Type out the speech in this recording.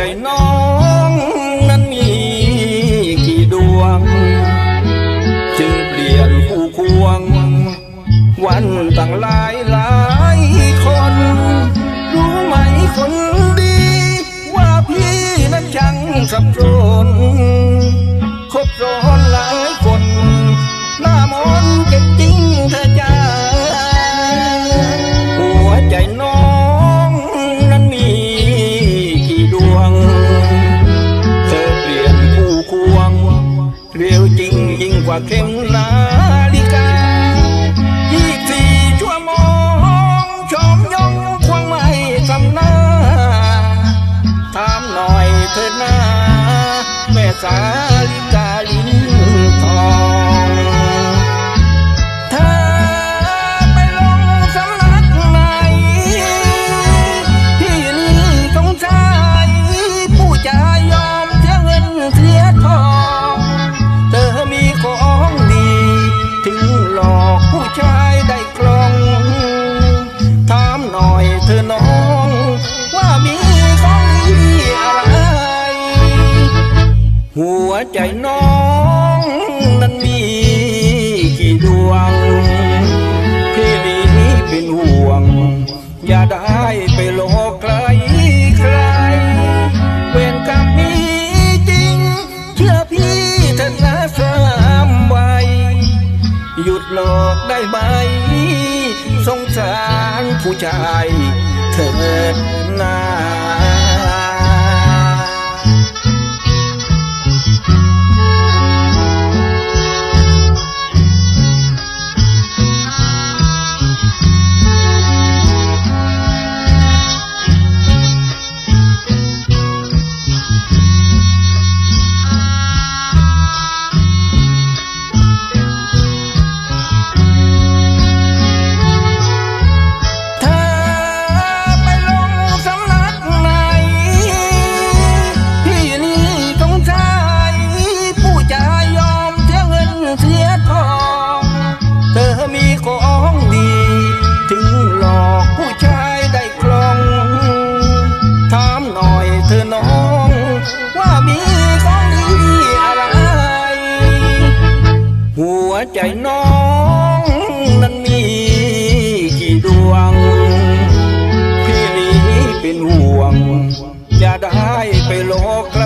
ใจน้องนั้นมีกี่ดวง จึงเปลี่ยนผู้ควง วันต่างหลายหลายคน รู้ไหมคนดี ว่าพี่นั้นยังสับสน เข็มนาฬิกายี่สี่ชั่วโมงชมยงควงไม่สำนาถามหน่อยเธอหนาแม่สาลิกาลิ้นทอง ใจน้องนั้นมีกี่ดวง พี่นี้เป็นห่วง อย่าได้ไปโลกใครใคร เวรกรรมมีจริง เชื่อพี่เถอะนะสามไวหยุดหลอกได้ไหมสงสารผู้ชายเถิด วใจน้องนั้นมีกี่ดวง พี่นี้เป็นห่วง อย่าได้ไปโลก